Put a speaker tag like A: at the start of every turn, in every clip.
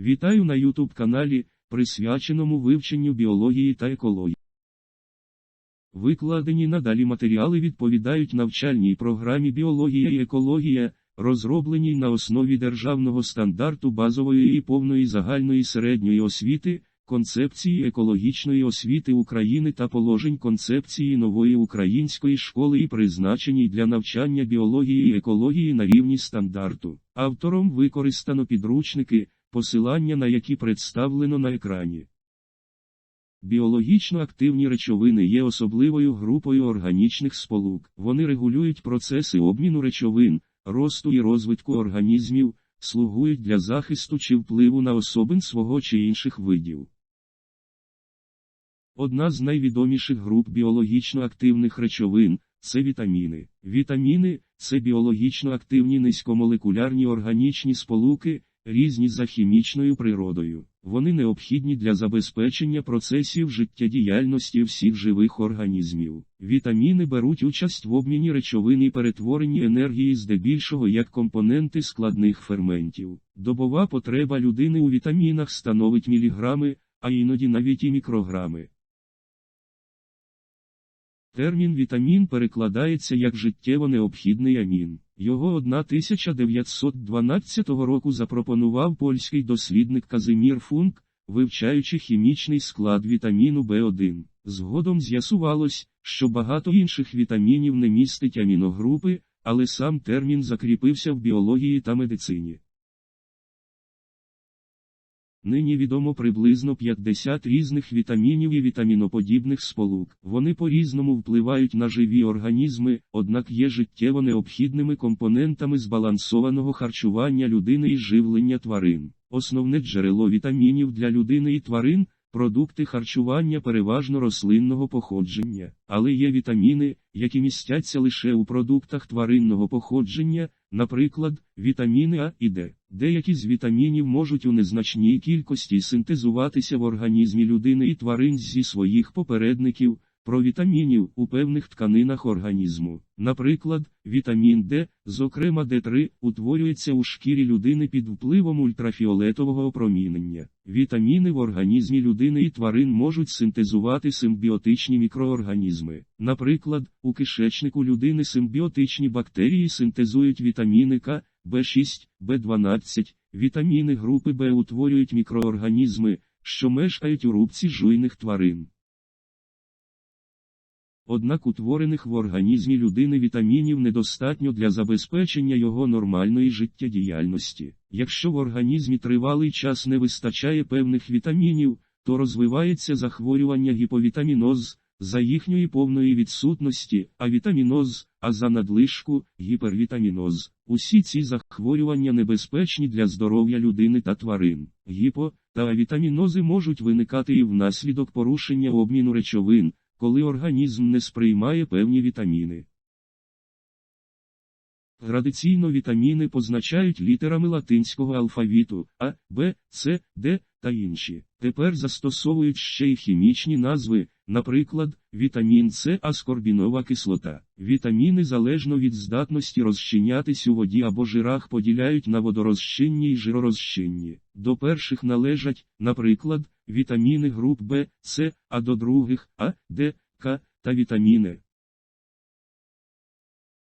A: Вітаю на YouTube каналі, присвяченому вивченню біології та екології. Викладені надалі матеріали відповідають навчальній програмі Біологія і екологія, розробленій на основі державного стандарту базової і повної загальної середньої освіти, концепції екологічної освіти України та положень концепції нової української школи і призначеній для навчання біології і екології на рівні стандарту. Автором використано підручники, посилання на які представлено на екрані. Біологічно активні речовини є особливою групою органічних сполук. Вони регулюють процеси обміну речовин, росту і розвитку організмів, слугують для захисту чи впливу на особин свого чи інших видів. Одна з найвідоміших груп біологічно активних речовин це вітаміни. Вітаміни це біологічно активні низькомолекулярні органічні сполуки, різні за хімічною природою. Вони необхідні для забезпечення процесів життєдіяльності всіх живих організмів. Вітаміни беруть участь в обміні речовин і перетворенні енергії здебільшого як компоненти складних ферментів. Добова потреба людини у вітамінах становить міліграми, а іноді навіть і мікрограми. Термін вітамін перекладається як життєво необхідний амін. Його 1912 року запропонував польський дослідник Казимір Функ, вивчаючи хімічний склад вітаміну В1. Згодом з'ясувалось, що багато інших вітамінів не містить аміногрупи, але сам термін закріпився в біології та медицині. Нині відомо приблизно 50 різних вітамінів і вітаміноподібних сполук. Вони по-різному впливають на живі організми, однак є життєво необхідними компонентами збалансованого харчування людини і живлення тварин. Основне джерело вітамінів для людини і тварин продукти харчування переважно рослинного походження, але є вітаміни, які містяться лише у продуктах тваринного походження, наприклад, вітаміни А і Д. Деякі з вітамінів можуть у незначній кількості синтезуватися в організмі людини і тварин зі своїх попередників, провітамінів у певних тканинах організму. Наприклад, вітамін Д, зокрема Д3, утворюється у шкірі людини під впливом ультрафіолетового опромінення. Вітаміни в організмі людини і тварин можуть синтезувати симбіотичні мікроорганізми. Наприклад, у кишечнику людини симбіотичні бактерії синтезують вітаміни К, В6, В12, вітаміни групи В утворюють мікроорганізми, що мешкають у рубці жуйних тварин. Однак утворених в організмі людини вітамінів недостатньо для забезпечення його нормальної життєдіяльності. Якщо в організмі тривалий час не вистачає певних вітамінів, то розвивається захворювання гіповітаміноз, за їхньої повної відсутності, а вітаміноз, а за надлишку гіпервітаміноз. Усі ці захворювання небезпечні для здоров'я людини та тварин. Гіпо та авітамінози можуть виникати і внаслідок порушення обміну речовин коли організм не сприймає певні вітаміни. Традиційно вітаміни позначають літерами латинського алфавіту А, Б, С, Д та інші. Тепер застосовують ще й хімічні назви, наприклад, вітамін С аскорбінова кислота. Вітаміни залежно від здатності розчинятись у воді або жирах поділяють на водорозчинні і жиророзчинні. До перших належать, наприклад, вітаміни груп В, С, а до других А, Д, К та вітаміни.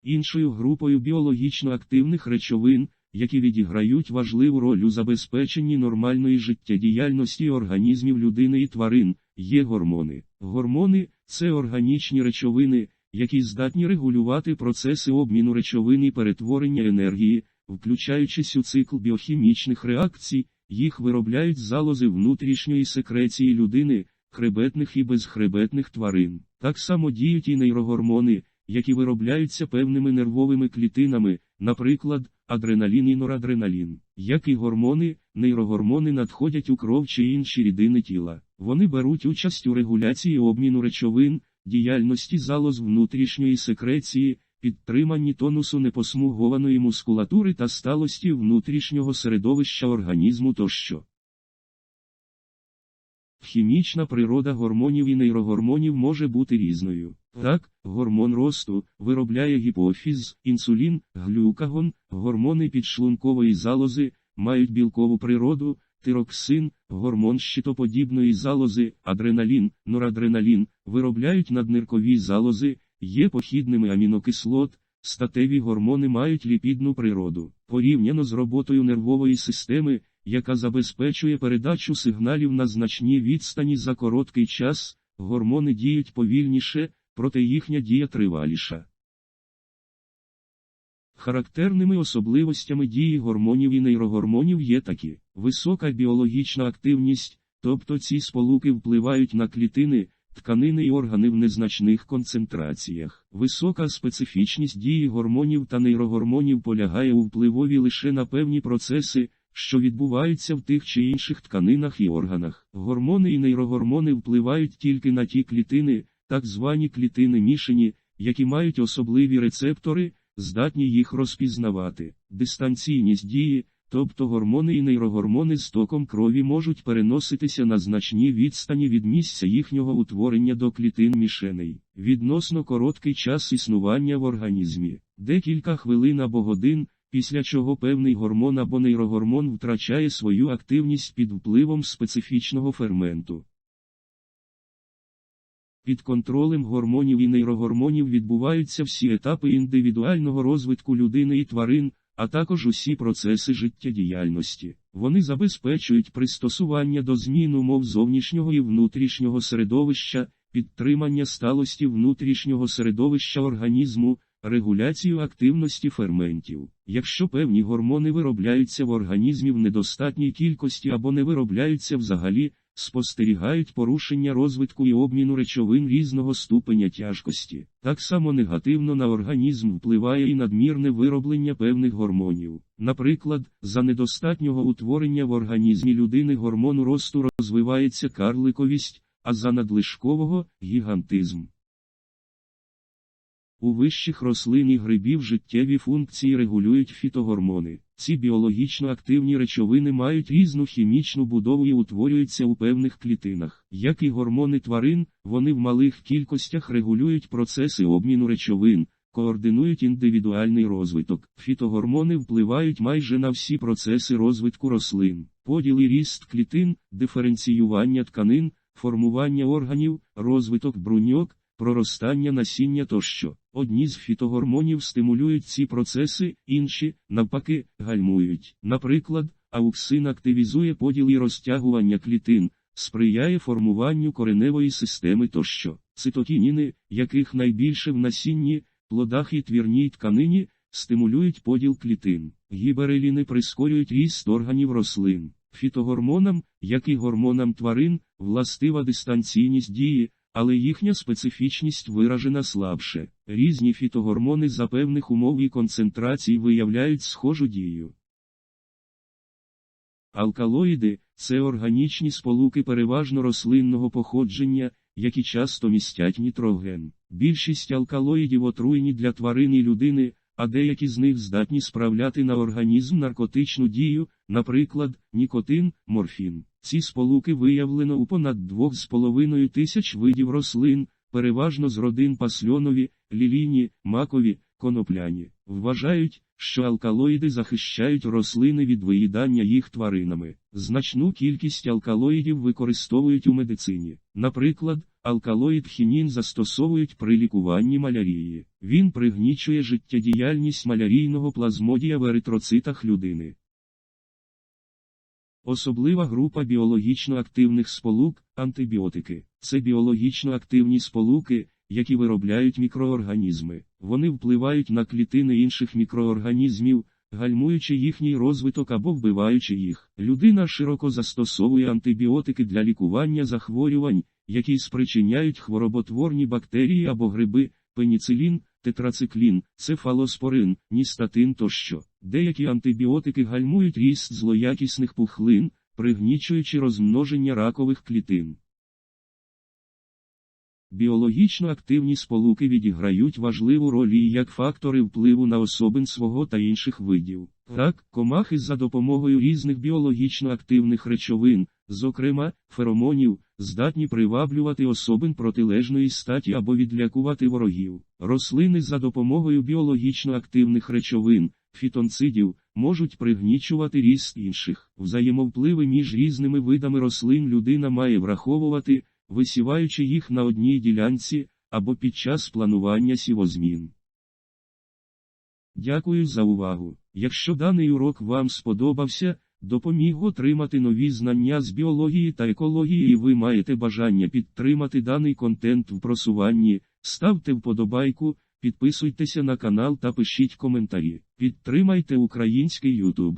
A: Іншою групою біологічно активних речовин, які відіграють важливу роль у забезпеченні нормальної життєдіяльності організмів людини і тварин, є гормони. Гормони це органічні речовини, які здатні регулювати процеси обміну речовин і перетворення енергії, включаючись у цикл біохімічних реакцій, їх виробляють залози внутрішньої секреції людини, хребетних і безхребетних тварин. Так само діють і нейрогормони, які виробляються певними нервовими клітинами, наприклад, адреналін і норадреналін. Як і гормони, нейрогормони надходять у кров чи інші рідини тіла. Вони беруть участь у регуляції обміну речовин, діяльності залоз внутрішньої секреції, підтриманні тонусу непосмугованої мускулатури та сталості внутрішнього середовища організму тощо. Хімічна природа гормонів і нейрогормонів може бути різною. Так, гормон росту виробляє гіпофіз, інсулін, глюкагон, гормони підшлункової залози мають білкову природу, тироксин, гормон щитоподібної залози, адреналін, норадреналін, виробляють надниркові залози, є похідними амінокислот, статеві гормони мають ліпідну природу. Порівняно з роботою нервової системи, яка забезпечує передачу сигналів на значні відстані за короткий час, гормони діють повільніше, проте їхня дія триваліша. Характерними особливостями дії гормонів і нейрогормонів є такі висока біологічна активність, тобто ці сполуки впливають на клітини, тканини і органи в незначних концентраціях. Висока специфічність дії гормонів та нейрогормонів полягає у впливові лише на певні процеси, що відбуваються в тих чи інших тканинах і органах. Гормони і нейрогормони впливають тільки на ті клітини, так звані клітини мішені, які мають особливі рецептори, здатні їх розпізнавати. Дистанційність дії, тобто гормони і нейрогормони з током крові можуть переноситися на значні відстані від місця їхнього утворення до клітин мішеней. Відносно короткий час існування в організмі, декілька хвилин або годин, після чого певний гормон або нейрогормон втрачає свою активність під впливом специфічного ферменту. Під контролем гормонів і нейрогормонів відбуваються всі етапи індивідуального розвитку людини і тварин, а також усі процеси життєдіяльності. Вони забезпечують пристосування до змін умов зовнішнього і внутрішнього середовища, підтримання сталості внутрішнього середовища організму, регуляцію активності ферментів. Якщо певні гормони виробляються в організмі в недостатній кількості або не виробляються взагалі, спостерігають порушення розвитку і обміну речовин різного ступеня тяжкості. Так само негативно на організм впливає і надмірне вироблення певних гормонів. Наприклад, за недостатнього утворення в організмі людини гормону росту розвивається карликовість, а за надлишкового гігантизм. У вищих рослин і грибів життєві функції регулюють фітогормони. Ці біологічно активні речовини мають різну хімічну будову і утворюються у певних клітинах. Як і гормони тварин, вони в малих кількостях регулюють процеси обміну речовин, координують індивідуальний розвиток. Фітогормони впливають майже на всі процеси розвитку рослин, поділ і ріст клітин, диференціювання тканин, формування органів, розвиток бруньок, проростання насіння тощо. Одні з фітогормонів стимулюють ці процеси, інші, навпаки, гальмують. Наприклад, ауксин активізує поділ і розтягування клітин, сприяє формуванню кореневої системи тощо. Цитокініни, яких найбільше в насінні, плодах і твірній тканині, стимулюють поділ клітин. Гібереліни прискорюють ріст органів рослин. Фітогормонам, як і гормонам тварин, властива дистанційність дії, але їхня специфічність виражена слабше. Різні фітогормони за певних умов і концентрацій виявляють схожу дію. Алкалоїди це органічні сполуки переважно рослинного походження, які часто містять нітроген. Більшість алкалоїдів отруєні для тварин і людини, а деякі з них здатні справляти на організм наркотичну дію, наприклад, нікотин, морфін. Ці сполуки виявлено у понад 2,5 тисяч видів рослин, переважно з родин пасльонові, лілійні, макові, конопляні. Вважають, що алкалоїди захищають рослини від виїдання їх тваринами. Значну кількість алкалоїдів використовують у медицині. Наприклад, алкалоїд хінін застосовують при лікуванні малярії. Він пригнічує життєдіяльність малярійного плазмодія в еритроцитах людини. Особлива група біологічно активних сполук антибіотики. Це біологічно активні сполуки, які виробляють мікроорганізми. Вони впливають на клітини інших мікроорганізмів, гальмуючи їхній розвиток або вбиваючи їх. Людина широко застосовує антибіотики для лікування захворювань, які спричиняють хвороботворні бактерії або гриби, пеніцилін, тетрациклін, цефалоспорин, ністатин тощо. Деякі антибіотики гальмують ріст злоякісних пухлин, пригнічуючи розмноження ракових клітин. Біологічно активні сполуки відіграють важливу роль і як фактори впливу на особин свого та інших видів. Так, комахи за допомогою різних біологічно активних речовин, зокрема, феромонів, здатні приваблювати особин протилежної статі або відлякувати ворогів. Рослини за допомогою біологічно активних речовин, фітонцидів, можуть пригнічувати ріст інших. Взаємовпливи між різними видами рослин людина має враховувати, висіваючи їх на одній ділянці або під час планування сівозмін. Дякую за увагу. Якщо даний урок вам сподобався, допоміг отримати нові знання з біології та екології і ви маєте бажання підтримати даний контент в просуванні, ставте вподобайку, підписуйтеся на канал та пишіть коментарі. Підтримайте український YouTube.